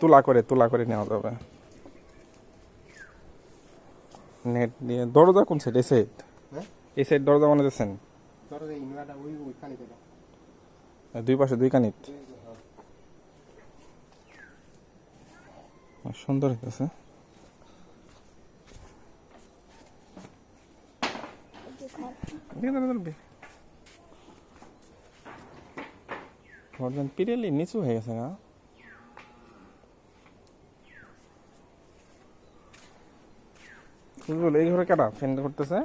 তুলা করে তুলা করে নেওয়া যাবে। নেট দিয়ে দরজা কোন সাইড এই সাইড হ্যাঁ? এই সাইড দরজা বানাতেছেন দেবো দুই পাশে দুই কানিত সুন্দর হইতেছে। ঘরজন পিরেলি নিচু হয়ে গেছে না? বুঝলো এই ঘরে কাটা ফ্যান করতেছে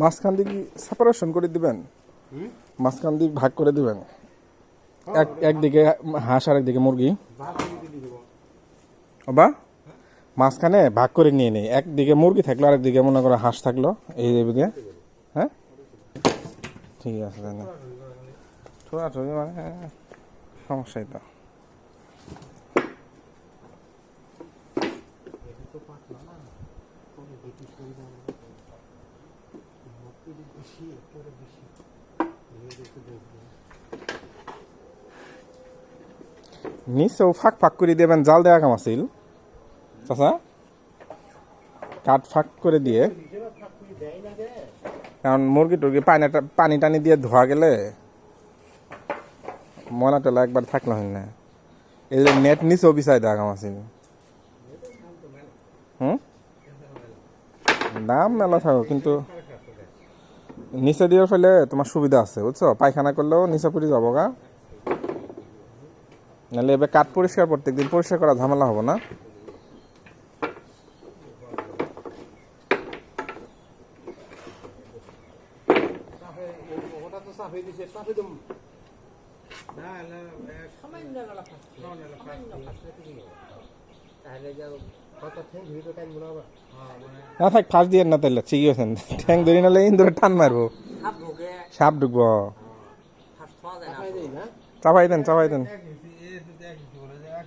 মাঝখান দিয়ে কি সেপারেশন করে দিবেন? মাঝখান দিয়ে ভাগ করে দিবেন। এক একদিকে হাঁস আর একদিকে মুরগি। বা মাঝখানে ভাগ করে নিয়ে নেই। একদিকে মুরগি থাকল আর একদিকে মনে করো হাঁস থাকল। এই দিকে হ্যাঁ? ঠিক আছে তাহলে। ছোড়াছড়ি মানে সমস্যাই তো। নিচেও ফাঁক ফাঁক করে দেবেন জাল দেওয়া কাম আছিল চাচা? কাঠ ফাঁক করে দিয়ে। কারণ মুরগি টুরগি পানি পানি টানি দিয়ে ধোয়া গেলে ময়লা টলা একবার থাকল হয় না। এই যে নেট বিছাই দেওয়া কাম আছিল হুম? দাম মেলা থাকো, কিন্তু নিচে দিয়ে ফেলে তোমার সুবিধা আছে, বুঝছ? পায়খানা করলেও নিচে পড়ে যাব গা। নাহলে এবার কাঠ পরিষ্কার প্রত্যেক দিন পরিষ্কার করা ঝামেলা হব না। ওটা তো দিছে চাপে দেবো না থাক ফাঁস দিয়ে না তাহলে ঠিকই আছেন। ঠ্যাং ধরি নালে ইন্দুরে টান মারবো। সাপ ঢুকবো চাপাই দেন চাপাই দেন এক